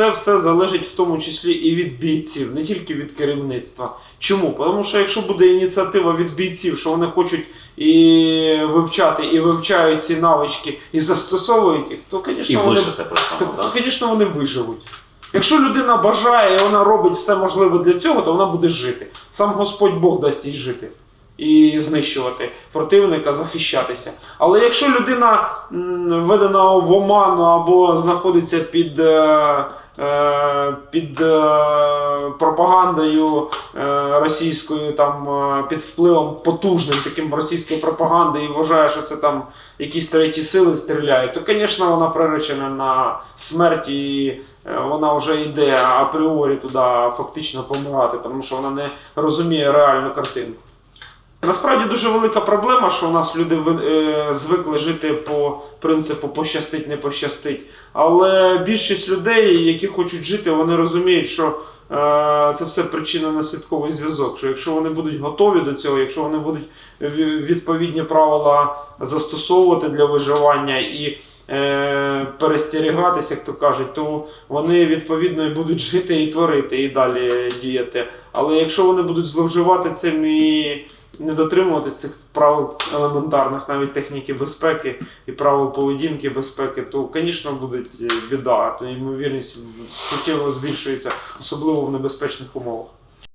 це все залежить в тому числі і від бійців, не тільки від керівництва. Чому? Тому що якщо буде ініціатива від бійців, що вони хочуть і вивчати, і вивчають ці навички, і застосовують їх, то, звісно, вони, звісно, вони виживуть. Якщо людина бажає і вона робить все можливе для цього, то вона буде жити. Сам Господь Бог дасть їй жити і знищувати противника, захищатися. Але якщо людина введена в оману або знаходиться під, е, е, під е, пропагандою російською, там, під впливом потужним таким російської пропаганди і вважає, що це там якісь треті сили стріляють, то, звісно, вона приречена на смерть і вона вже йде апріорі туди фактично помирати, тому що вона не розуміє реальну картинку. Насправді дуже велика проблема, що у нас люди е, звикли жити по принципу пощастить, не пощастить. Але більшість людей, які хочуть жити, вони розуміють, що е, це все причинно-наслідковий зв'язок. Що якщо вони будуть готові до цього, якщо вони будуть відповідні правила застосовувати для виживання і е, перестерігатися, як то кажуть, то вони відповідно і будуть жити і творити, і далі діяти. Але якщо вони будуть зловживати цим і не дотримуватися цих правил елементарних, навіть техніки безпеки і правил поведінки безпеки, то, звісно, буде е, біда, то ймовірність суттєво збільшується, особливо в небезпечних умовах.